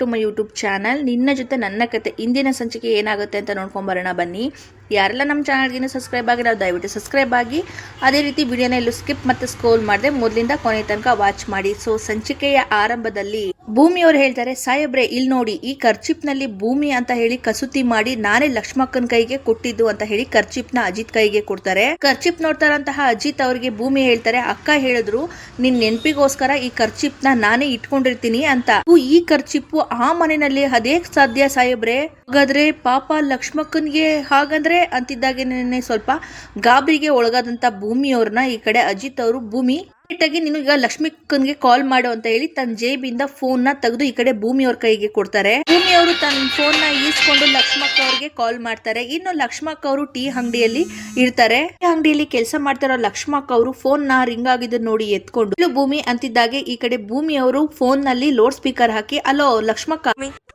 To my YouTube channel ನಿನ್ನ ಜೊತೆ ನನ್ನ ಕತೆ ಇಂದಿನ ಸಂಚಿಕೆ ಏನಾಗುತ್ತೆ ಅಂತ ನೋಡ್ಕೊಂಬರೋಣ ಬನ್ನಿ. ಯಾರೆಲ್ಲ ನಮ್ಮ ಚಾನಲ್ಗೆ ಇನ್ನೂ ಸಬ್ಸ್ಕ್ರೈಬ್ ಆಗಿರೋ ದಯವಿಟ್ಟು ಸಬ್ಸ್ಕ್ರೈಬ್ ಆಗಿ. ಅದೇ ರೀತಿ ವಿಡಿಯೋನ ಎಲ್ಲೂ ಸ್ಕಿಪ್ ಮತ್ತು ಸ್ಕ್ರೋಲ್ ಮಾಡದೆ ಮೊದಲಿಂದ ಕೊನೆ ತನಕ ವಾಚ್ ಮಾಡಿ. ಸೊ ಸಂಚಿಕೆಯ ಆರಂಭದಲ್ಲಿ ಭೂಮಿ ಅವ್ರು ಹೇಳ್ತಾರೆ, ಸಾಹೇಬ್ರೆ ಇಲ್ಲಿ ನೋಡಿ, ಈ ಕರ್ಚಿಪ್ನಲ್ಲಿ ಭೂಮಿ ಅಂತ ಹೇಳಿ ಕಸೂತಿ ಮಾಡಿ ನಾನೇ ಲಕ್ಷ್ಮಕ್ಕನ ಕೈಗೆ ಕೊಟ್ಟಿದ್ದು ಅಂತ ಹೇಳಿ ಕರ್ಚಿಪ್ನ ಅಜಿತ್ ಕೈಗೆ ಕೊಡ್ತಾರೆ. ಕರ್ಚಿಪ್ ನೋಡ್ತಾರಂತಹ ಅಜಿತ್ ಅವರಿಗೆ ಭೂಮಿ ಹೇಳ್ತಾರೆ, ಅಕ್ಕ ಹೇಳಿದ್ರು, ನಿನ್ ನೆನಪಿಗೋಸ್ಕರ ಈ ಕರ್ಚಿಪ್ನ ನಾನೇ ಇಟ್ಕೊಂಡಿರ್ತೀನಿ ಅಂತ. ಈ ಕರ್ಚಿಪ್ಪು ಆ ಮನೆಯಲ್ಲಿ ಅದೇ ಸಾಧ್ಯ ಸಾಹೇಬ್ರೆ? ಹಾಗಾದ್ರೆ ಪಾಪ ಲಕ್ಷ್ಮಕ್ಕನ್ಗೆ ಹಾಗಂದ್ರೆ ಅಂತಿದ್ದಾಗೆ ಸ್ವಲ್ಪ ಗಾಬರಿಗೆ ಒಳಗಾದಂತ ಭೂಮಿಯವ್ರನ್ನ ಈ ಕಡೆ ಅಜಿತ್ ಅವರು ಭೂಮಿ ಈಗ ಲಕ್ಷ್ಮಿಕನ್ಗೆ ಕಾಲ್ ಮಾಡು ಅಂತ ಹೇಳಿ ತನ್ನ ಜೇಬಿಂದ ಫೋನ್ನ ತೆಗೆದು ಈ ಕಡೆ ಭೂಮಿ ಅವ್ರ ಕೈಗೆ ಕೊಡ್ತಾರೆ. ಭೂಮಿ ಅವರು ತನ್ನ ಫೋನ್ನ ಈಸ್ಕೊಂಡು ಲಕ್ಷ್ಮಕ್ಕ ಅವ್ರಿಗೆ ಕಾಲ್ ಮಾಡ್ತಾರೆ. ಇನ್ನು ಲಕ್ಷ್ಮಕ್ಕ ಅವರು ಟೀ ಅಂಗಡಿಯಲ್ಲಿ ಇರ್ತಾರೆ. ಟೀ ಅಂಗಡಿಯಲ್ಲಿ ಕೆಲಸ ಮಾಡ್ತಾರೋ ಲಕ್ಷ್ಮಕ್ಕ ಅವರು ಫೋನ್ನ ರಿಂಗ್ ಆಗಿದ್ದು ನೋಡಿ ಎತ್ಕೊಂಡು ಇಲ್ಲೂ ಭೂಮಿ ಅಂತಿದ್ದಾಗೆ ಈ ಕಡೆ ಭೂಮಿ ಅವರು ಫೋನ್ನಲ್ಲಿ ಲೌಡ್ ಸ್ಪೀಕರ್ ಹಾಕಿ, ಅಲೋ ಲಕ್ಷ್ಮಕ್ಕ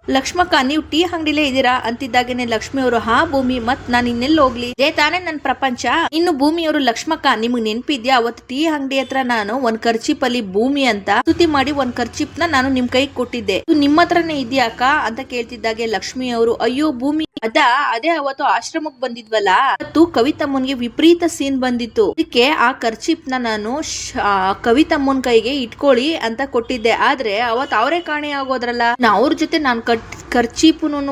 ಲಕ್ಷ್ಮಕ್ಕ ನೀವು ಟೀ ಅಂಗಡಿಲೇ ಇದ್ದೀರಾ? ಅಂತಿದ್ದಾಗೇನೆ ಲಕ್ಷ್ಮಿ ಅವರು, ಹಾ ಭೂಮಿ, ಮತ್ ನಾನ್ ಇನ್ನೆಲ್ಲಿ ಹೋಗ್ಲಿ? ಇದೇ ತಾನೇ ನನ್ ಪ್ರಪಂಚ. ಇನ್ನು ಭೂಮಿ ಅವರು ಲಕ್ಷ್ಮಕ್ಕ ನಿಮ್ಗೆ ನೆನಪಿದ್ಯಾ? ಅವತ್ತು ಟೀ ಅಂಗಡಿ ಹತ್ರ ನಾನು ಒಂದ್ ಖರ್ಚಿಪಲ್ಲಿ ಭೂಮಿ ಅಂತ ಸ್ತುತಿ ಮಾಡಿ ಒಂದ್ ಖರ್ಚಿಪ್ನ ನಾನು ನಿಮ್ ಕೈ ಕೊಟ್ಟಿದ್ದೆ. ನಿಮ್ಮ ಹತ್ರನೇ ಇದ್ಯಾಕ ಅಂತ ಕೇಳ್ತಿದ್ದಾಗೆ ಲಕ್ಷ್ಮಿ ಅವರು, ಅಯ್ಯೋ, ಭೂಮಿ ಅದ, ಅದೇ ಅವತ್ತು ಆಶ್ರಮಕ್ ಬಂದಿದ್ವಲ್ಲ? ಅವತ್ತು ಕವಿತಮ್ಮನ್ಗೆ ವಿಪರೀತ ಸೀನ್ ಬಂದಿತ್ತು. ಅದಕ್ಕೆ ಆ ಖರ್ಚಿಪ್ನ ನಾನು ಕವಿತಮ್ಮನ್ ಕೈಗೆ ಇಟ್ಕೊಳ್ಳಿ ಅಂತ ಕೊಟ್ಟಿದ್ದೆ. ಆದ್ರೆ ಅವತ್ ಅವರೇ ಕಾಣೆ ಆಗೋದ್ರಲ್ಲ? ಅವ್ರ ಜೊತೆ ನಾನ್ ಕಟ್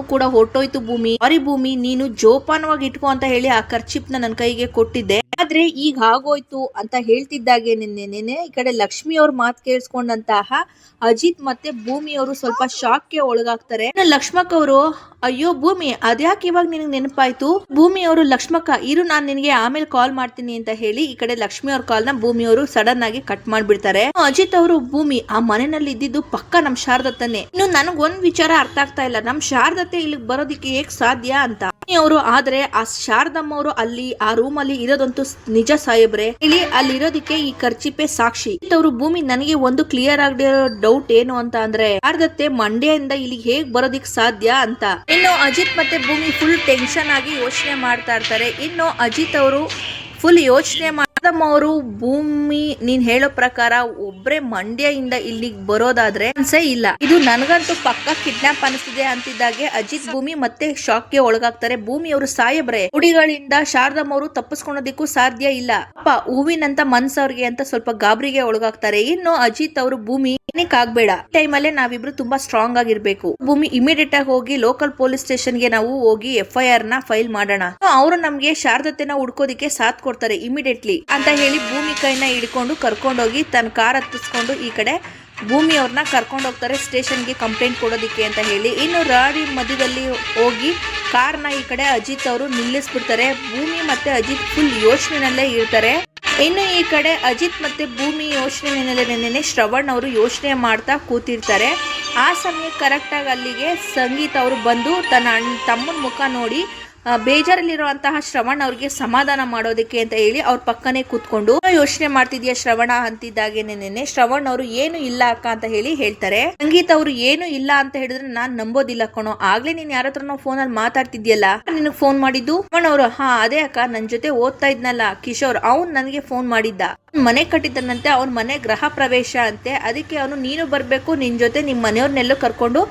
ಕೂಡ ಹೊಟ್ಟೋಯ್ತು ಭೂಮಿ. ಸಾರಿ ಭೂಮಿ, ನೀನು ಜೋಪಾನವಾಗಿ ಇಟ್ಕೋ ಅಂತ ಹೇಳಿ ಆ ಖರ್ಚಿಪ್ನ ನನ್ ಕೈಗೆ ಕೊಟ್ಟಿದ್ದೆ. ಆದ್ರೆ ಈಗ ಆಗೋಯ್ತು ಅಂತ ಹೇಳ್ತಿದ್ದಾಗೆ ನಿನ್ನೆ ನೆನೆ ಈ ಕಡೆ ಲಕ್ಷ್ಮಿ ಅವ್ರ ಮಾತು ಕೇಳಿಸ್ಕೊಂಡಂತಹ ಅಜಿತ್ ಮತ್ತೆ ಭೂಮಿ ಅವರು ಸ್ವಲ್ಪ ಶಾಕ್ಗೆ ಒಳಗಾಗ್ತಾರೆ ಲಕ್ಷ್ಮಕ್ ಅವರು, ಅಯ್ಯೋ ಭೂಮಿ, ಅದ್ಯಾಕೆ ಇವಾಗ ನಿನಗೆ ನೆನಪಾಯ್ತು? ಭೂಮಿ ಅವರು, ಲಕ್ಷ್ಮಕ್ಕ, ಇರು, ನಾನ್ ನಿನಗೆ ಆಮೇಲೆ ಕಾಲ್ ಮಾಡ್ತೀನಿ ಅಂತ ಹೇಳಿ ಈ ಕಡೆ ಲಕ್ಷ್ಮಿ ಅವ್ರ ಕಾಲ್ನ ಭೂಮಿ ಅವರು ಸಡನ್ ಆಗಿ ಕಟ್ ಮಾಡ್ಬಿಡ್ತಾರೆ. ಅಜಿತ್ ಅವರು, ಭೂಮಿ, ಆ ಮನೆಯಲ್ಲಿ ಇದ್ದಿದ್ದು ಪಕ್ಕ ನಮ್ ಶಾರದತ್ತನೇ. ಇನ್ನು ನನಗ್ ಒಂದ್ ವಿಚಾರ ಅರ್ಥ ಆಗ್ತಾ ಇಲ್ಲ. ನಮ್ ಶಾರದತ್ತೆ ಇಲ್ಲಿಗೆ ಬರೋದಿಕ್ಕೆ ಹೇಗ್ ಸಾಧ್ಯ ಅಂತ. ಅವರು, ಆದ್ರೆ ಆ ಶಾರದಮ್ಮ ಅವರು ಅಲ್ಲಿ, ಆ ರೂಮ್ ಅಲ್ಲಿ ಇರೋದಂತೂ ನಿಜ ಸಾಹೇಬ್ರೆ ಇಲ್ಲಿ ಅಲ್ಲಿ ಇರೋದಿಕ್ಕೆ ಈ ಖರ್ಚಿಪೆ ಸಾಕ್ಷಿ. ಅವರು ಭೂಮಿ ನನಗೆ ಒಂದು ಕ್ಲಿಯರ್ ಆಗದಿರೋ ಡೌಟ್ ಏನು ಅಂತ ಅಂದ್ರೆ ಯಾರ್ದತ್ತೆ ಮಂಡ್ಯದಿಂದ ಇಲ್ಲಿಗೆ ಹೇಗ್ ಬರೋದಿಕ್ ಸಾಧ್ಯ ಅಂತ. ಇನ್ನು ಅಜಿತ್ ಮತ್ತೆ ಭೂಮಿ ಫುಲ್ ಟೆನ್ಷನ್ ಆಗಿ ಯೋಚನೆ ಮಾಡ್ತಾ ಇರ್ತಾರೆ. ಇನ್ನು ಅಜಿತ್ ಅವರು ಫುಲ್ ಯೋಚನೆ ಅವರು ಭೂಮಿ, ನೀನ್ ಹೇಳೋ ಪ್ರಕಾರ ಒಬ್ರೇ ಮಂಡ್ಯದಿಂದ ಇಲ್ಲಿಗೆ ಬರೋದಾದ್ರೆ ಅನ್ಸೇ ಇಲ್ಲ. ಇದು ನನಗಂತೂ ಪಕ್ಕ ಕಿಡ್ನಾಪ್ ಅನಿಸ್ತಿದೆ ಅಂತಿದ್ದಾಗೆ ಅಜಿತ್ ಭೂಮಿ ಮತ್ತೆ ಶಾಕ್ಗೆ ಒಳಗಾಗ್ತಾರೆ. ಭೂಮಿ ಅವರು ಸಾಯಬ್ರೆ. ಹುಡಿಗಳಿಂದ ಶಾರದಮ್ಮ ಅವರು ತಪ್ಪಿಸ್ಕೊಳೋದಿಕ್ಕೂ ಸಾಧ್ಯ ಇಲ್ಲ. ಅಪ್ಪ, ಹೂವಿನಂತ ಮನ್ಸವ್ರಿಗೆ ಅಂತ ಸ್ವಲ್ಪ ಗಾಬರಿಗೆ ಒಳಗಾಗ್ತಾರೆ. ಇನ್ನು ಅಜಿತ್ ಅವರು ಭೂಮಿ ಏನಕ್ಕೆ ಆಗ್ಬೇಡ. ಟೈಮ್ ಅಲ್ಲೇ ನಾವಿಬ್ರು ತುಂಬಾ ಸ್ಟ್ರಾಂಗ್ ಆಗಿರ್ಬೇಕು. ಭೂಮಿ ಇಮಿಡಿಯೇಟ್ ಆಗಿ ಹೋಗಿ ಲೋಕಲ್ ಪೊಲೀಸ್ ಸ್ಟೇಷನ್ಗೆ ನಾವು ಹೋಗಿ ಎಫ್ ಐ ಆರ್ನ ಫೈಲ್ ಮಾಡೋಣ. ಅವರು ನಮ್ಗೆ ಶಾರದತೆನ ಹುಡ್ಕೋದಿಕ್ಕೆ ಸಾಥ್ ಕೊಡ್ತಾರೆ ಇಮಿಡಿಯೇಟ್ಲಿ ಅಂತ ಹೇಳಿ ಭೂಮಿ ಕೈನ ಹಿಡ್ಕೊಂಡು ಕರ್ಕೊಂಡೋಗಿ ತನ್ನ ಕಾರ್ ಹತ್ತಿಸ್ಕೊಂಡು ಈ ಕಡೆ ಭೂಮಿ ಅವ್ರನ್ನ ಕರ್ಕೊಂಡು ಹೋಗ್ತಾರೆ, ಸ್ಟೇಷನ್ಗೆ ಕಂಪ್ಲೇಂಟ್ ಕೊಡೋದಕ್ಕೆ ಅಂತ ಹೇಳಿ. ಇನ್ನು ರಾಡಿ ಮಧ್ಯದಲ್ಲಿ ಹೋಗಿ ಕಾರ್ನ ಈ ಕಡೆ ಅಜಿತ್ ಅವರು ನಿಲ್ಲಿಸ್ಬಿಡ್ತಾರೆ. ಭೂಮಿ ಮತ್ತೆ ಅಜಿತ್ ಫುಲ್ ಯೋಚನೆನಲ್ಲೇ ಇರ್ತಾರೆ. ಇನ್ನು ಈ ಕಡೆ ಅಜಿತ್ ಮತ್ತೆ ಭೂಮಿ ಯೋಚನೆ ಶ್ರವಣ್ ಅವರು ಯೋಚನೆ ಮಾಡ್ತಾ ಕೂತಿರ್ತಾರೆ. ಆ ಸಮಯ ಕರೆಕ್ಟಾಗಿ ಅಲ್ಲಿಗೆ ಸಂಗೀತ ಅವರು ಬಂದು ತನ್ನ ಅಣ್ಣ, ತಮ್ಮನ ಮುಖ ನೋಡಿ ಬೇಜಾರಲ್ಲಿರುವಂತಹ ಶ್ರವಣ್ ಅವ್ರಿಗೆ ಸಮಾಧಾನ ಮಾಡೋದಕ್ಕೆ ಅಂತ ಹೇಳಿ ಅವ್ರ ಪಕ್ಕನೆ ಕೂತ್ಕೊಂಡು ಯೋಚನೆ ಮಾಡ್ತಿದ್ಯಾ ಶ್ರವಣ? ಅಂತಿದ್ದಾಗೆ ನೆನೆ ಶ್ರವಣ್ ಅವರು, ಏನು ಇಲ್ಲ ಅಕ್ಕ ಅಂತ ಹೇಳಿ ಹೇಳ್ತಾರೆ. ಸಂಗೀತ ಅವರು, ಏನು ಇಲ್ಲ ಅಂತ ಹೇಳಿದ್ರೆ ನಾನ್ ನಂಬೋದಿಲ್ಲ ಕಣೋ. ಆಗ್ಲೇ ನೀನ್ ಯಾರ ಫೋನ್ ಅಲ್ಲಿ ಮಾತಾಡ್ತಿದ್ಯಲ್ಲ, ನಿನಗ್ ಫೋನ್ ಮಾಡಿದ್ದು? ಶ್ರವಣ್ ಅವರು, ಹಾ, ಅದೇ ಅಕ್ಕ, ನನ್ ಜೊತೆ ಓದ್ತಾ ಇದ್ನಲ್ಲ, ಕಿಶೋರ್, ಅವ್ನ್ ನನಗೆ ಫೋನ್ ಮಾಡಿದ್ದ. ಮನೆ ಕಟ್ಟಿದ್ದನಂತೆ, ಅವ್ನ ಮನೆ ಗೃಹ ಪ್ರವೇಶ ಅಂತೆ. ಅದಕ್ಕೆ ಅವನು, ನೀನು ಬರ್ಬೇಕು, ನಿನ್ ಜೊತೆ ನಿಮ್ ಮನೆಯವ್ರನ್ನೆಲ್ಲೋ ಕರ್ಕೊಂಡು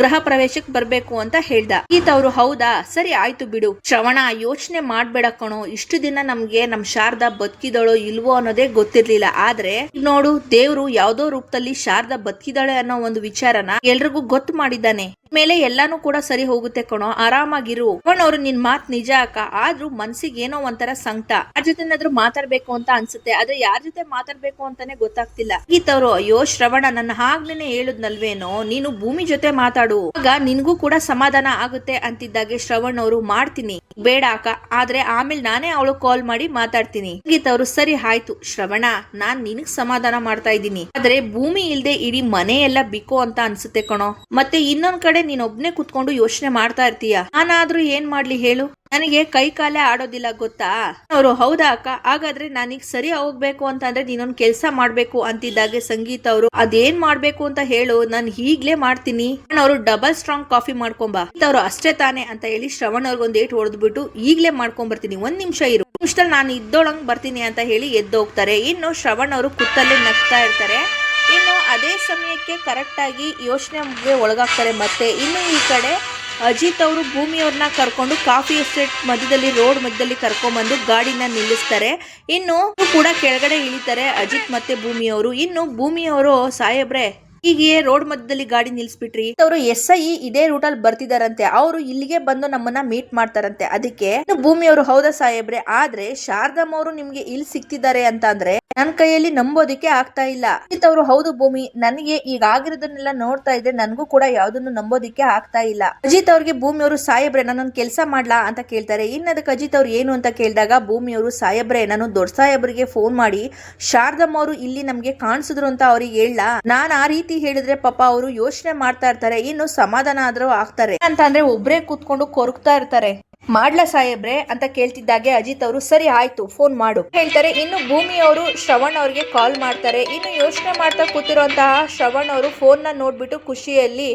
ಗೃಹ ಪ್ರವೇಶಕ್ಕೆ ಬರ್ಬೇಕು ಅಂತ ಹೇಳ್ದ. ಈತ ಅವರು, ಹೌದಾ? ಸರಿ, ಆಯ್ತು ಬಿಡು. ಶ್ರವಣ, ಯೋಚನೆ ಮಾಡ್ಬೇಡ ಕಣೋ. ಇಷ್ಟು ದಿನ ನಮ್ಗೆ ನಮ್ ಶಾರದಾ ಬದುಕಿದಳೋ ಇಲ್ವೋ ಅನ್ನೋದೇ ಗೊತ್ತಿರ್ಲಿಲ್ಲ. ಆದ್ರೆ ನೋಡು, ದೇವ್ರು ಯಾವ್ದೋ ರೂಪದಲ್ಲಿ ಶಾರದಾ ಬದುಕಿದಾಳೆ ಅನ್ನೋ ಒಂದು ವಿಚಾರನ ಎಲ್ರಿಗೂ ಗೊತ್ತು ಮಾಡಿದ್ದಾನೆ. ಮೇಲೆ ಎಲ್ಲಾನು ಕೂಡ ಸರಿ ಹೋಗುತ್ತೆ ಕಣೋ. ಆರಾಮಾಗಿರು. ಅವ್ರು ನಿನ್ ಮಾತ್ ನಿಜ ಅಕ್ಕ. ಆದ್ರೂ ಮನ್ಸಿಗೆ ಏನೋ ಒಂಥರ ಸಂಕಟ. ಯಾರ ಜೊತೆನಾದ್ರೂ ಮಾತಾಡ್ಬೇಕು ಅಂತ ಅನ್ಸುತ್ತೆ. ಆದ್ರೆ ಯಾರ ಜೊತೆ ಮಾತಾಡ್ಬೇಕು ಅಂತಾನೆ ಗೊತ್ತಾಗ್ತಿಲ್ಲ. ಈತವ್ರು ಅಯ್ಯೋ, ಶ್ರವಣ, ನನ್ನ ಹಾಗ್ಲೇನೆ ಹೇಳುದ್ನಲ್ವೇನೋ? ನೀನು ಭೂಮಿ ಜೊತೆ ಮಾತಾಡು. ಆಗ ನಿನ್ಗೂ ಕೂಡ ಸಮಾಧಾನ ಆಗುತ್ತೆ ಅಂತಿದ್ದಾಗೆ ಶ್ರವಣ್ ಅವರು, ಮಾಡ್ತೀನಿ. ಬೇಡ ಅಕ್ಕ, ಆದ್ರೆ ಆಮೇಲೆ ನಾನೇ ಅವಳು ಕಾಲ್ ಮಾಡಿ ಮಾತಾಡ್ತೀನಿ. ಗೀತವ್ರು ಸರಿ, ಆಯ್ತು, ಶ್ರವಣ, ನಾನ್ ನಿನಗ್ ಸಮಾಧಾನ ಮಾಡ್ತಾ ಇದ್ದೀನಿ. ಆದ್ರೆ ಭೂಮಿ ಇಲ್ದೆ ಇಡೀ ಮನೆ ಎಲ್ಲ ಬಿಕೋ ಅಂತ ಅನ್ಸುತ್ತೆ ಕಣೋ. ಮತ್ತೆ ಇನ್ನೊಂದ್ ಕಡೆ ನೀನ್ ಒಬ್ನೇ ಕುತ್ಕೊಂಡು ಯೋಚನೆ ಮಾಡ್ತಾ ಇರ್ತೀಯ? ನಾನಾದ್ರೂ ಏನ್ ಮಾಡ್ಲಿ ಹೇಳು? ನನಗೆ ಕೈ ಕಾಲೇ ಆಡೋದಿಲ್ಲ, ಗೊತ್ತಾ? ಅವರು, ಹೌದಾ ಅಕ್ಕ? ಹಾಗಾದ್ರೆ ನಾನೀಗ ಸರಿ ಹೋಗ್ಬೇಕು ಅಂತಂದ್ರೆ ನೀನೊಂದು ಕೆಲಸ ಮಾಡ್ಬೇಕು, ಅಂತಿದ್ದಾಗೆ ಸಂಗೀತ ಅವರು. ಅದೇನ್ ಮಾಡ್ಬೇಕು ಅಂತ ಹೇಳು, ನಾನು ಹೀಗ್ಲೇ ಮಾಡ್ತೀನಿ. ಅವರು ಡಬಲ್ ಸ್ಟ್ರಾಂಗ್ ಕಾಫಿ ಮಾಡ್ಕೊಂಬಾ. ಅವರು, ಅಷ್ಟೇ ತಾನೆ, ಅಂತ ಹೇಳಿ ಶ್ರವಣ್ ಅವ್ರಿಗೊಂದ್ ಏಟ್ ಹೊಡೆದ್ಬಿಟ್ಟು, ಈಗ್ಲೇ ಮಾಡ್ಕೊಂಡ್ ಬರ್ತೀನಿ ಒಂದ್ ನಿಮಿಷ ಇರು. ನಿಮಿಷದಲ್ಲಿ ನಾನು ಇದ್ದೋಳಂಗ್ ಬರ್ತೀನಿ ಅಂತ ಹೇಳಿ ಎದ್ದೋಗ್ತಾರೆ. ಇನ್ನು ಶ್ರವಣ್ ಅವರು ಕುತ್ತಲ್ಲಿ ನಗ್ತಾ ಇರ್ತಾರೆ. ಇನ್ನು ಅದೇ ಸಮಯಕ್ಕೆ ಕರೆಕ್ಟಾಗಿ ಯೋಚನೆ ಒಳಗಾಗ್ತಾರೆ ಮತ್ತೆ. ಇನ್ನು ಈ ಕಡೆ ಅಜಿತ್ ಅವರು ಭೂಮಿಯವ್ರನ್ನ ಕರ್ಕೊಂಡು ಕಾಫಿ ಎಸ್ಟೇಟ್ ಮಧ್ಯದಲ್ಲಿ, ರೋಡ್ ಮಧ್ಯದಲ್ಲಿ ಕರ್ಕೊಂಡ್ಬಂದು ಗಾಡಿನ ನಿಲ್ಲಿಸ್ತಾರೆ. ಇನ್ನು ಕೂಡ ಕೆಳಗಡೆ ಇಳಿತಾರೆ ಅಜಿತ್ ಮತ್ತೆ ಭೂಮಿಯವರು. ಇನ್ನು ಭೂಮಿಯವರು, ಸಾಹೇಬ್ರೆ ಹೀಗೆ ರೋಡ್ ಮಧ್ಯದಲ್ಲಿ ಗಾಡಿ ನಿಲ್ಸ್ಬಿಟ್ರಿ. ಅವರು ಎಸ್ ಐ ಇದೇ ಅಲ್ಲಿ ಬರ್ತಿದಾರಂತೆ. ಅವರು ಇಲ್ಲಿಗೆ ಬಂದು ನಮ್ಮನ್ನ ಮೀಟ್ ಮಾಡ್ತಾರಂತೆ. ಅದಕ್ಕೆ ಭೂಮಿ ಅವರು ಹೌದಾ ಸಾಹೇಬ್ರೆ? ಆದ್ರೆ ಶಾರದಮ್ಮ ಅವರು ನಿಮ್ಗೆ ಇಲ್ಲಿ ಸಿಕ್ತಿದ್ದಾರೆ ಅಂತ ಅಂದ್ರೆ ನನ್ ಕೈಯಲ್ಲಿ ನಂಬೋದಿಕ್ಕೆ ಆಗ್ತಾ ಇಲ್ಲ. ಅವರು ಹೌದು ಭೂಮಿ. ನನಗೆ ಈಗ ಆಗಿರೋದನ್ನೆಲ್ಲ ನೋಡ್ತಾ ಇದ್ರೆ ನನ್ಗೂ ಕೂಡ ಯಾವ್ದನ್ನು ನಂಬೋದಿಕ್ಕೆ ಆಗ್ತಾ ಇಲ್ಲ. ಅಜಿತ್ ಅವ್ರಿಗೆ ಭೂಮಿ ಅವರು ಸಾಹೇಬ್ರೆ ನನ್ನ ಕೆಲಸ ಮಾಡ್ಲಾ ಅಂತ ಕೇಳ್ತಾರೆ. ಇನ್ನದಕ್ಕೆ ಅಜಿತ್ ಅವ್ರು ಏನು ಅಂತ ಕೇಳಿದಾಗ ಭೂಮಿ ಅವರು, ಸಾಹೇಬ್ರೆ, ನಾನು ದೊಡ್ಡ ಸಾಹೇಬ್ರಿಗೆ ಫೋನ್ ಮಾಡಿ ಶಾರದಮ್ಮ ಅವರು ಇಲ್ಲಿ ನಮ್ಗೆ ಕಾಣಿಸಿದ್ರು ಅಂತ ಅವ್ರಿಗೆ ಹೇಳ ನಾನ್ ಆ ರೀತಿ ಹೇಳಿದ್ರೆ ಪಾಪ ಅವರು ಯೋಚನೆ ಮಾಡ್ತಾ ಇರ್ತಾರೆ, ಇನ್ನು ಸಮಾಧಾನ ಆದ್ರೂ ಆಗ್ತಾರೆ. ಅಂತ ಅಂದ್ರೆ ಒಬ್ರೇ ಕೂತ್ಕೊಂಡು ಕೊರಗ್ತಾ ಇರ್ತಾರೆ. ಮಾಡ್ಲಾ ಸಾಹೇಬ್ರೆ ಅಂತ ಕೇಳ್ತಿದ್ದಾಗೆ ಅಜಿತ್ ಅವರು, ಸರಿ ಆಯ್ತು ಫೋನ್ ಮಾಡು. ಹೇಳ್ತಾರೆ, ಇನ್ನು ಭೂಮಿ ಅವರು ಶ್ರವಣ್ ಅವ್ರಿಗೆ ಕಾಲ್ ಮಾಡ್ತಾರೆ. ಇನ್ನು ಯೋಚನೆ ಮಾಡ್ತಾ ಕೂತಿರುವಂತಹ ಶ್ರವಣ್ ಅವರು ಫೋನ್ನ ನೋಡ್ಬಿಟ್ಟು ಖುಷಿಯಲ್ಲಿ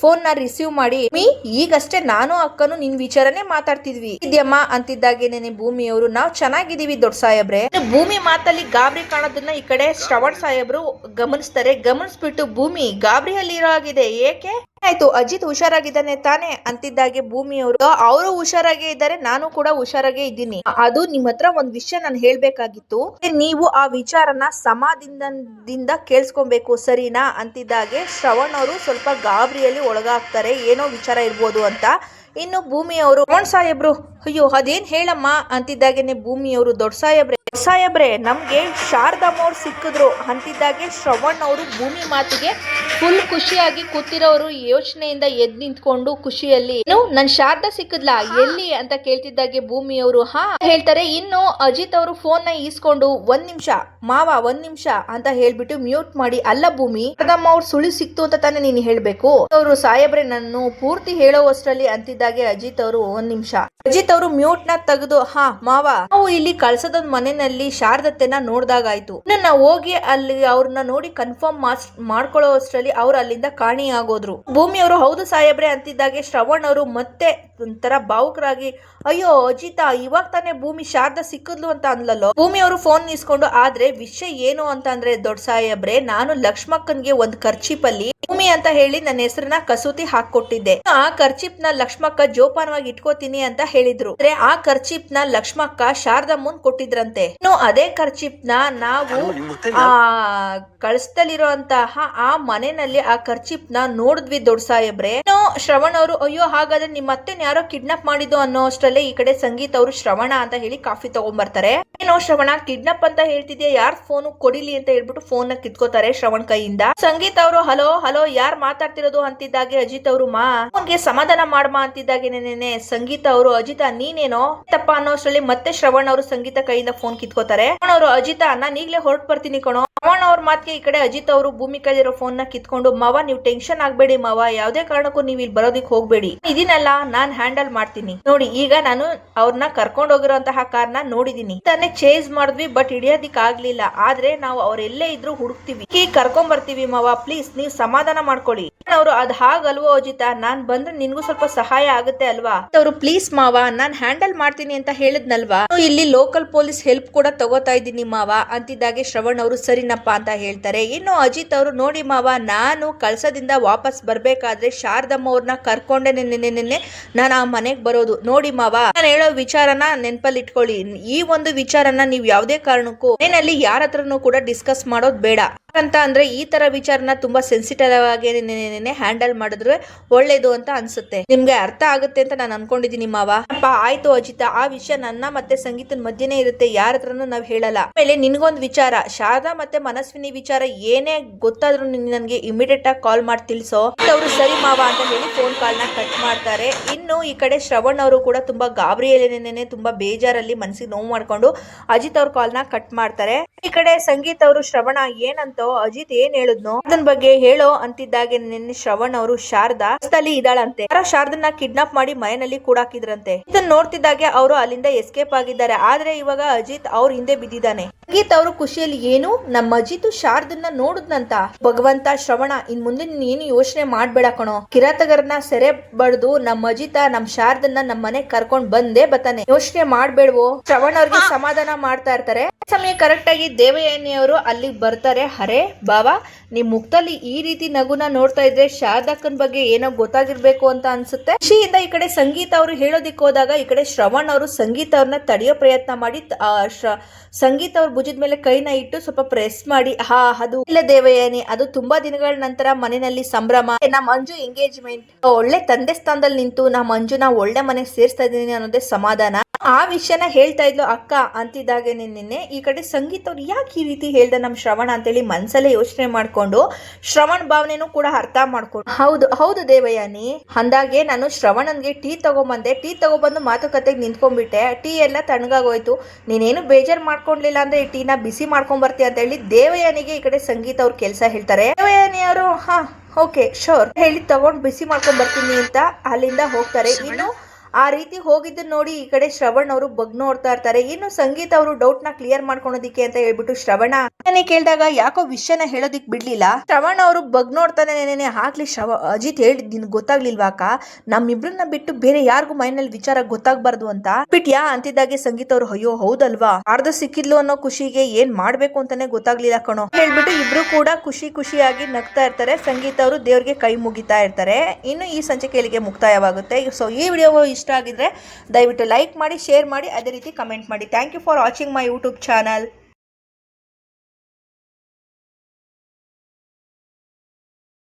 ಫೋನ್ನ ರಿಸೀವ್ ಮಾಡಿ, ಮೀ, ಈಗಷ್ಟೇ ನಾನು ಅಕ್ಕನು ನಿನ್ ವಿಚಾರನೇ ಮಾತಾಡ್ತಿದ್ವಿ. ಇದ್ಯಮ್ಮ ಅಂತಿದ್ದಾಗೇನೆ ಭೂಮಿಯವರು, ನಾವು ಚೆನ್ನಾಗಿದ್ದೀವಿ ದೊಡ್ಡ ಸಾಹೇಬ್ರೆ. ಭೂಮಿ ಮಾತಲ್ಲಿ ಗಾಬರಿ ಕಾಣೋದನ್ನ ಈ ಕಡೆ ಶ್ರವಣ್ ಸಾಹೇಬ್ರು ಗಮನಿಸ್ತಾರೆ. ಗಮನಿಸ್ಬಿಟ್ಟು ಭೂಮಿ ಗಾಬರಿಯಲ್ಲಿ ಇರೋ ಆಗಿದೆ ಏಕೆ? ಆಯ್ತು, ಅಜಿತ್ ಹುಷಾರಾಗಿದ್ದಾನೆ ತಾನೆ ಅಂತಿದ್ದಾಗೆ ಭೂಮಿಯವರು. ಅವರು ಹುಷಾರಾಗೇ ಇದ್ದಾರೆ, ನಾನು ಕೂಡ ಹುಷಾರಾಗೇ ಇದ್ದೀನಿ. ಅದು ನಿಮ್ಮ ಹತ್ರ ಒಂದ್ ವಿಷಯ ನಾನು ಹೇಳ್ಬೇಕಾಗಿತ್ತು. ನೀವು ಆ ವಿಚಾರನ ಸಮಾಧಿಂದ ಕೇಳಿಸ್ಕೊಬೇಕು, ಸರಿನಾ? ಅಂತಿದ್ದಾಗೆ ಶ್ರವಣ್ ಅವರು ಸ್ವಲ್ಪ ಗಾಬರಿಯಲ್ಲಿ ಒಳಗಾಗ್ತಾರೆ, ಏನೋ ವಿಚಾರ ಇರ್ಬೋದು ಅಂತ. ಇನ್ನು ಭೂಮಿಯವರು, ಶ್ರವಣ್ ಸಾಹೇಬ್ರು, ಅಯ್ಯೋ, ಅದೇನ್ ಹೇಳಮ್ಮ? ಅಂತಿದ್ದಾಗೇನೆ ಭೂಮಿಯವರು, ದೊಡ್ಡ ಸಾಹೇಬ್ರೆ. ಸಾಹೇಬ್ರೆ, ನಮ್ಗೆ ಶಾರದಾ ಅವ್ರು ಸಿಕ್ಕಿದ್ರು. ಅಂತಿದ್ದಾಗೆ ಶ್ರವಣ್ ಅವರು ಭೂಮಿ ಮಾತಿಗೆ ಫುಲ್ ಖುಷಿಯಾಗಿ ಕೂತಿರೋರು ಯೋಚನೆಯಿಂದ ಎದ್ ನಿಂತ್ಕೊಂಡು ಖುಷಿಯಲ್ಲಿ ನನ್ ಶಾರದಾ ಸಿಕ್ಕದ್ಲಾ? ಎಲ್ಲಿ? ಅಂತ ಕೇಳ್ತಿದ್ದಾಗೆ ಭೂಮಿ ಅವರು. ಹಾ, ಹೇಳ್ತಾರೆ, ಇನ್ನು ಅಜಿತ್ ಅವರು ಫೋನ್ನ ಈಸ್ಕೊಂಡು ಒಂದ್ ನಿಮಿಷ, ಮಾವ ಒಂದ್ ನಿಮಿಷ ಅಂತ ಹೇಳ್ಬಿಟ್ಟು ಮ್ಯೂಟ್ ಮಾಡಿ, ಅಲ್ಲ ಭೂಮಿ ಶಾರದಮ್ಮ ಅವ್ರು ಸುಳಿ ಸಿಕ್ತು ಅಂತ ತಾನೇ ನೀನು ಹೇಳ್ಬೇಕು? ಅವರು, ಸಾಹೇಬ್ರೆ, ನಾನು ಪೂರ್ತಿ ಹೇಳೋವಷ್ಟರಲ್ಲಿ, ಅಂತಿದ್ದಾಗೆ ಅಜಿತ್ ಅವರು ಒಂದ್ ನಿಮಿಷ. ಅಜಿತ್ ಅವರು ಮ್ಯೂಟ್ನ ತೆಗೆದು, ಹಾ, ಮಾವ, ನಾವು ಇಲ್ಲಿ ಕಳ್ಸದ ಮನೆಯಲ್ಲಿ ಶಾರದತ್ತೆನ ನೋಡ್ದಾಗಾಯ್ತು. ನನ್ನ ಹೋಗಿ ಅಲ್ಲಿ ಅವ್ರನ್ನ ನೋಡಿ ಕನ್ಫರ್ಮ್ ಮಾಡ್ಕೊಳ್ಳೋ ಅಷ್ಟರಲ್ಲಿ ಅವ್ರು ಅಲ್ಲಿಂದ ಕಾಣಿ ಭೂಮಿ ಅವರು ಹೌದು ಸಾಹೇಬ್ರೆ, ಅಂತಿದ್ದಾಗೆ ಶ್ರವಣ್ ಅವರು ಮತ್ತೆ ಒಂಥರ ಭಾವುಕರಾಗಿ, ಅಯ್ಯೋ ಅಜಿತ, ಇವಾಗ ತಾನೇ ಭೂಮಿ ಶಾರದ ಸಿಕ್ಕಿದ್ಲು ಅಂತ ಅನ್ಲಲ್ಲೋ ಭೂಮಿ ಅವರು ಫೋನ್ ನಿಸ್ಕೊಂಡು ಆದ್ರೆ ವಿಷಯ ಏನು ಅಂತ ಅಂದ್ರೆ ದೊಡ್ಡ ಸಾಹೇಬ್ರೆ, ನಾನು ಲಕ್ಷ್ಮಕ್ಕನ್ಗೆ ಒಂದ್ ಖರ್ಚಿಪಲ್ಲಿ ಭೂಮಿ ಅಂತ ಹೇಳಿ ನನ್ನ ಹೆಸರನ್ನ ಕಸೂತಿ ಹಾಕೊಟ್ಟಿದ್ದೆ ಆ ಖರ್ಚಿಪ್ನ ಲಕ್ಷ್ಮಕ್ಕ ಜೋಪಾನವಾಗಿ ಇಟ್ಕೋತೀನಿ ಅಂತ ಹೇಳಿದ್ರು. ಆದ್ರೆ ಆ ಖರ್ಚಿಪ್ನ ಲಕ್ಷ್ಮಕ್ಕ ಶಾರದಮ್ಮನ್ ಕೊಟ್ಟಿದ್ರಂತೆ. ಇನ್ನು ಅದೇ ಖರ್ಚಿಪ್ನ ನಾವು ಆ ಕಳಿಸ್ತಲಿರುವಂತಹ ಆ ಮನೆಯಲ್ಲಿ ಆ ಖರ್ಚಿಪ್ನ ನೋಡಿದ್ವಿ ದೊಡ್ಡ ಸಾಹೇಬ್ರೆ ಇನ್ನು ಶ್ರವಣ್ ಅವರು ಅಯ್ಯೋ ಹಾಗಾದ್ರೆ ನಿಮ್ಮ ಮತ್ತೆ ಯಾರೋ ಕಿಡ್ನಾಪ್ ಮಾಡಿದ್ದು ಅನ್ನೋ ಅಷ್ಟರಲ್ಲೇ ಈ ಕಡೆ ಸಂಗೀತ ಅವರು ಶ್ರವಣ ಅಂತ ಹೇಳಿ ಕಾಫಿ ತಗೊಂಡ್ಬರ್ತಾರೆ ಏನೋ ಶ್ರವಣ ಕಿಡ್ನಾಪ್ ಅಂತ ಹೇಳ್ತಿದ್ಯಾ ಯಾರ್ ಫೋನ್ ಕೊಡಿಲಿ ಅಂತ ಹೇಳ್ಬಿಟ್ಟು ಫೋನ್ನ ಕಿತ್ಕೋತಾರೆ ಶ್ರವಣ್ ಕೈಯಿಂದ ಸಂಗೀತ ಅವರು ಹಲೋ ಹಲೋ ಯಾರ್ ಮಾತಾಡ್ತಿರೋದು ಅಂತಿದ್ದಾಗೆ ಅಜಿತ್ ಅವರು ಮಾ ಅವನ್ಗೆ ಸಮಾಧಾನ ಮಾಡ್ಮಾ ಅಂತಿದ್ದಾಗೆ ನೆನೆ ಸಂಗೀತ ಅವರು ಅಜಿತ ನೀನೇನೋ ತಪ್ಪ ಅನ್ನೋ ಅಷ್ಟರಲ್ಲಿ ಮತ್ತೆ ಶ್ರವಣ್ ಅವರು ಸಂಗೀತ ಕೈಯಿಂದ ಫೋನ್ ಕಿತ್ಕೋತಾರೆ. ಕಣವ್ರು ಅಜಿತ ನಾನು ಈಗ್ಲೇ ಹೊರಟ್ ಬರ್ತೀನಿ ಕಣೋ. ಶ್ರವಣ್ ಅವ್ರ ಮಾತಿಗೆ ಈ ಕಡೆ ಅಜಿತ್ ಅವರು ಭೂಮಿ ಕೈಲಿರೋ ಫೋನ್ನ ಕಿತ್ಕೊಂಡು, ಮಾವ, ನೀವು ಟೆನ್ಷನ್ ಆಗ್ಬೇಡಿ ಮಾವ, ಯಾವ್ದೇ ಕಾರಣಕ್ಕೂ ನೀವು ಇಲ್ಲಿ ಬರೋದಿಕ್ ಹೋಗ್ಬೇಡಿ. ಇದನ್ನೆಲ್ಲ ನಾನ್ ಹ್ಯಾಂಡಲ್ ಮಾಡ್ತೀನಿ. ನೋಡಿ, ಈಗ ನಾನು ಅವ್ರನ್ನ ಕರ್ಕೊಂಡು ಹೋಗಿರೋಂತಹ ಕಾರ್ನ ನೋಡಿದೀನಿ. ತಾನೇ ಚೇಸ್ ಮಾಡಿದ್ವಿ ಬಟ್ ಹಿಡಿಯೋದಿಕ್ ಆಗ್ಲಿಲ್ಲ. ಆದ್ರೆ ನಾವು ಅವ್ರೆಲ್ಲೇ ಇದ್ರು ಹುಡುಕ್ತಿವಿ. ಈಗ ಕರ್ಕೊಂಡ್ ಬರ್ತೀವಿ ಮಾವ ಪ್ಲೀಸ್ ನೀವ್ ಸಮಾಧಾನ ಮಾಡ್ಕೊಳ್ಳಿ. ಅವರು, ಅದ್ ಹಾಗಲ್ವೋ ಅಜಿತ? ನಾನ್ ಬಂದ್ರೆ ನಿನ್ಗೂ ಸ್ವಲ್ಪ ಸಹಾಯ ಆಗುತ್ತೆ ಅಲ್ವಾ? ಅವರು ಪ್ಲೀಸ್ ಮಾವ, ನಾನ್ ಹ್ಯಾಂಡಲ್ ಮಾಡ್ತೀನಿ ಅಂತ ಹೇಳಿದ್ನಲ್ವಾ? ಇಲ್ಲಿ ಲೋಕಲ್ ಪೊಲೀಸ್ ಹೆಲ್ಪ್ ಕೂಡ ತಗೋತಾ ಇದ್ದೀನಿ ಮಾವ, ಅಂತಿದ್ದಾಗೆ ಶ್ರವಣ್ ಅವರು ಸರಿನಪ್ಪ ಅಂತ ಹೇಳ್ತಾರೆ, ಇನ್ನು ಅಜಿತ್ ಅವರು ನೋಡಿ ಮಾವ, ನಾನು ಕಳಸದಿಂದ ವಾಪಸ್ ಬರ್ಬೇಕಾದ್ರೆ ಶಾರದಮ್ಮ ಅವ್ರನ್ನ ಕರ್ಕೊಂಡೆ ನಿನ್ನೆ ನಿನ್ನೆ ನಾನು ಆ ಮನೆಗೆ ಬರೋದು. ನೋಡಿ ಮಾವ, ನಾನು ಹೇಳೋ ವಿಚಾರನ ನೆನಪಲ್ಲಿ ಇಟ್ಕೊಳ್ಳಿ ಈ ಒಂದು ವಿಚಾರನ ನೀವು ಯಾವುದೇ ಕಾರಣಕ್ಕೂ, ಮನೆಯಲ್ಲಿ ಯಾರ ಹತ್ರನೂ ಕೂಡ ಡಿಸ್ಕಸ್ ಮಾಡೋದು ಬೇಡ. ಅಂತ ಅಂದ್ರೆ ಈ ತರ ವಿಚಾರನ ತುಂಬಾ ಸೆನ್ಸಿಟಿವ್ ಆಗಿ ಹ್ಯಾಂಡಲ್ ಮಾಡಿದ್ರೆ ಒಳ್ಳೇದು ಅಂತ ಅನ್ಸುತ್ತೆ. ನಿಮ್ಗೆ ಅರ್ಥ ಆಗುತ್ತೆ ಅಂತ ನಾನು ಅನ್ಕೊಂಡಿದ್ದೀನಿ ಮಾವ. ಅಪ್ಪ, ಆಯ್ತು ಅಜಿತ, ಆ ವಿಷಯ ನನ್ನ ಮತ್ತೆ ಸಂಗೀತನ ಮಧ್ಯನೇ ಇರುತ್ತೆ, ಯಾರ ಹತ್ರನೂ ನಾವ್ ಹೇಳಲ್ಲ. ಆಮೇಲೆ ನಿನ್ಗೊಂದ್ ವಿಚಾರ, ಶಾರದಾ ಮತ್ತೆ ಮನಸ್ವಿನಿ ವಿಚಾರ ಏನೇ ಗೊತ್ತಾದ್ರೂ ನೀನ್ ನನ್ಗೆ ಇಮಿಡಿಯೇಟ್ ಆಗಿ ಕಾಲ್ ಮಾಡಿ ತಿಳಿಸೋ. ಅವರು ಸರಿ ಮಾವ ಅಂತ ಹೇಳಿ ಫೋನ್ ಕಾಲ್ನ ಕಟ್ ಮಾಡ್ತಾರೆ. ಇನ್ನು ಈ ಕಡೆ ಶ್ರವಣ್ ಅವರು ಕೂಡ ತುಂಬಾ ಗಾಬರಿಯಲ್ಲೇನೆ ತುಂಬಾ ಬೇಜಾರಲ್ಲಿ ಮನಸ್ಸಿಗೆ ನೋವು ಮಾಡ್ಕೊಂಡು ಅಜಿತ್ ಅವ್ರ ಕಾಲ್ನ ಕಟ್ ಮಾಡ್ತಾರೆ. ಈ ಕಡೆ ಸಂಗೀತ್ ಅವರು ಶ್ರವಣ ಏನಂತೋ ಅಜಿತ್ ಏನ್ ಹೇಳುದ್ನೋ ಅದನ್ ಬಗ್ಗೆ ಹೇಳೋ ಅಂತಿದ್ದಾಗೆ ನಿನ್ನೆ ಶ್ರವಣ್ ಅವರು ಶಾರದಾ. ಅಲ್ಲಿ ಇದ್ದಾಳಂತೆ. ಶಾರದನ್ನ ಕಿಡ್ನಾಪ್ ಮಾಡಿ ಮನೆಯಲ್ಲಿ ಕೂಡಾಕಿದ್ರಂತೆ. ಇದನ್ನ ನೋಡ್ತಿದ್ದಾಗೆ ಅವರು ಅಲ್ಲಿಂದ ಎಸ್ಕೇಪ್ ಆಗಿದ್ದಾರೆ. ಆದ್ರೆ ಇವಾಗ ಅಜಿತ್ ಅವ್ರ ಹಿಂದೆ ಬಿದ್ದಿದ್ದಾನೆ. ಸಂಗೀತ್ ಅವರು ಖುಷಿಯಲ್ಲಿ ಏನು? ನಮ್ಮ ಅಜಿತ್ ಶಾರದನ್ನ ನೋಡುದ್ನಂತ. ಭಗವಂತ ಶ್ರವಣ ಇನ್ ಮುಂದೆ ನೀನ್ ಏನು ಯೋಚನೆ ಮಾಡ್ಬೇಡ ಕಣೋ. ಕಿರಾತಗರನ್ನ ಸೆರೆ ಬಡ್ದು ನಮ್ಮ ಅಜಿತ ನಮ್ ಶಾರದನ್ನ ನಮ್ ಮನೆ ಕರ್ಕೊಂಡ್ ಬಂದೇ ಬತಾನೆ ಯೋಚನೆ ಮಾಡ್ಬೇಡ್ವೋ. ಶ್ರವಣ್ ಅವ್ರಿಗೆ ಸಮಾಧಾನ ಮಾಡ್ತಾ ಇರ್ತಾರೆ. ಸಮಯ ಕರೆಕ್ಟ್ ಆಗಿ ದೇವಯಾನಿ ಅವರು ಅಲ್ಲಿಗೆ ಬರ್ತಾರೆ. ಹರೇ Baba, ನಿಮ್ ಮುಖದಲ್ಲಿ ಈ ರೀತಿ ನಗುನ ನೋಡ್ತಾ ಇದ್ರೆ ಶಾರದಕ್ಕನ್ ಬಗ್ಗೆ ಏನೋ ಗೊತ್ತಾಗಿರ್ಬೇಕು ಅಂತ ಅನ್ಸುತ್ತೆ? ಖುಷಿಯಿಂದ ಈ ಕಡೆ ಸಂಗೀತ ಅವರು ಹೇಳೋದಿಕ್ ಹೋದಾಗ ಈ ಕಡೆ ಶ್ರವಣ್ ಅವರು ಸಂಗೀತ ಅವ್ರನ್ನ ತಡೆಯೋ ಪ್ರಯತ್ನ ಮಾಡಿ ಸಂಗೀತ ಅವ್ರ ಭುಜದ ಮೇಲೆ ಕೈನ ಇಟ್ಟು ಸ್ವಲ್ಪ ಪ್ರೆಸ್ ಮಾಡಿ, ಹಾ, ಅದು ಇಲ್ಲ ದೇವಯಾನಿ, ಅದು ತುಂಬಾ ದಿನಗಳ ನಂತರ ಮನೆಯಲ್ಲಿ ಸಂಭ್ರಮ. ನಮ್ಮ ಮಂಜು ಎಂಗೇಜ್ಮೆಂಟ್ ಒಳ್ಳೆ ತಂದೆ ಸ್ಥಾನದಲ್ಲಿ ನಿಂತು ನಾ ಮಂಜುನ ಒಳ್ಳೆ ಮನೆಗೆ ಸೇರಿಸ್ತಾ ಇದ್ದೀನಿ ಅನ್ನೋದೇ ಸಮಾಧಾನ. ಆ ವಿಷಯನ ಹೇಳ್ತಾ ಇದ್ಲು ಅಕ್ಕ ಅಂತಿದ್ದಾಗೆ ನಿನ್ನೆ ಈ ಕಡೆ ಸಂಗೀತ ಅವ್ರು ಯಾಕೆ ಈ ರೀತಿ ಹೇಳ್ದೆ ನಮ್ಮ ಶ್ರವಣ ಅಂತೇಳಿ ಮನ್ಸಲ್ಲೇ ಯೋಚನೆ ಮಾಡ್ಕೊಂಡು ಶ್ರವಣ್ ಭಾವನೆನೂ ಕೂಡ ಅರ್ಥ ಮಾಡ್ಕೊಂಡು ಹೌದು ಹೌದು ದೇವಯಾನಿ ಅಂದಾಗೆ ನಾನು ಶ್ರವಣನ್ಗೆ ಟೀ ತಗೊಂಬಂದೆ. ಟೀ ತಗೊಬಂದು ಮಾತುಕತೆಗೆ ನಿಂತ್ಕೊಂಡ್ಬಿಟ್ಟೆ. ಟೀ ಎಲ್ಲ ತಣ್ಣಗಾಗೋಯ್ತು. ನೀನೇನು ಬೇಜಾರ್ ಮಾಡ್ಕೊಂಡ್ಲಿಲ್ಲ ಅಂದ್ರೆ ಈ ಟೀನ ಬಿಸಿ ಮಾಡ್ಕೊಂಡ್ ಬರ್ತೀಯ ಅಂತ ಹೇಳಿ ದೇವಯಾನಿಗೆ ಈ ಕಡೆ ಸಂಗೀತ ಅವ್ರ ಕೆಲಸ ಹೇಳ್ತಾರೆ. ದೇವಯಾನಿ ಅವರು ಹಾ, ಓಕೆ ಶೋರ್ ಹೇಳಿ ತಗೊಂಡು ಬಿಸಿ ಮಾಡ್ಕೊಂಡ್ ಬರ್ತೀನಿ ಅಂತ ಅಲ್ಲಿಂದ ಹೋಗ್ತಾರೆ. ಇನ್ನು ಆ ರೀತಿ ಹೋಗಿದ್ದು ನೋಡಿ ಈ ಕಡೆ ಶ್ರವಣ್ ಅವರು ಬಗ್ ನೋಡ್ತಾ ಇರ್ತಾರೆ. ಇನ್ನು ಸಂಗೀತ ಅವರು ಡೌಟ್ನ ಕ್ಲಿಯರ್ ಮಾಡ್ಕೊಳೋದಿಕ್ಕೆ ಅಂತ ಹೇಳ್ಬಿಟ್ಟು ಶ್ರವಣ ಕೇಳಿದಾಗ ಯಾಕೋ ವಿಷಯನ ಹೇಳೋದಿಕ್ ಬಿಡ್ಲಿಲ್ಲ. ಶ್ರವಣ್ ಅವರು ಬಗ್ ನೋಡ್ತಾನೆ ನೆನೆ ಹಾಕ್ಲಿ ಶ್ರವ, ಅಜಿತ್ ಹೇಳಿದ್ ನಿನ್ ಗೊತ್ತಾಗ್ಲಿಲ್ವಾಕ ನಮ್ ನಮ್ಮಿಬ್ರನ್ನ ಬಿಟ್ಟು ಬೇರೆ ಯಾರಿಗೂ ಮೈನಲ್ಲಿ ವಿಚಾರ ಗೊತ್ತಾಗ್ಬಾರ್ದು ಅಂತ ಬಿಟ್ಯಾ ಅಂತಿದ್ದಾಗೆ ಸಂಗೀತ ಅವರು, ಅಯ್ಯೋ, ಹೌದಲ್ವಾ? ಅರ್ಧ ಸಿಕ್ಕಿದ್ಲು ಅನ್ನೋ ಖುಷಿಗೆ ಏನ್ ಮಾಡ್ಬೇಕು ಅಂತಾನೆ ಗೊತ್ತಾಗ್ಲಿಲ್ಲ ಕಣೋ. ಹೇಳ್ಬಿಟ್ಟು ಇಬ್ರು ಕೂಡ ಖುಷಿ ಖುಷಿಯಾಗಿ ನಗ್ತಾ ಇರ್ತಾರೆ. ಸಂಗೀತ ಅವರು ದೇವ್ರಿಗೆ ಕೈ ಮುಗಿತಾ ಇರ್ತಾರೆ. ಇನ್ನು ಈ ಸಂಚಿಕೆ ಇಲ್ಲಿಗೆ ಮುಕ್ತಾಯವಾಗುತ್ತೆ. ಸೊ ಈ ವಿಡಿಯೋ ಆಗಿದ್ರೆ ದಯವಿಟ್ಟು ಲೈಕ್ ಮಾಡಿ ಶೇರ್ ಮಾಡಿ, ಅದೇ ರೀತಿ ಕಮೆಂಟ್ ಮಾಡಿ. Thank you for watching my YouTube channel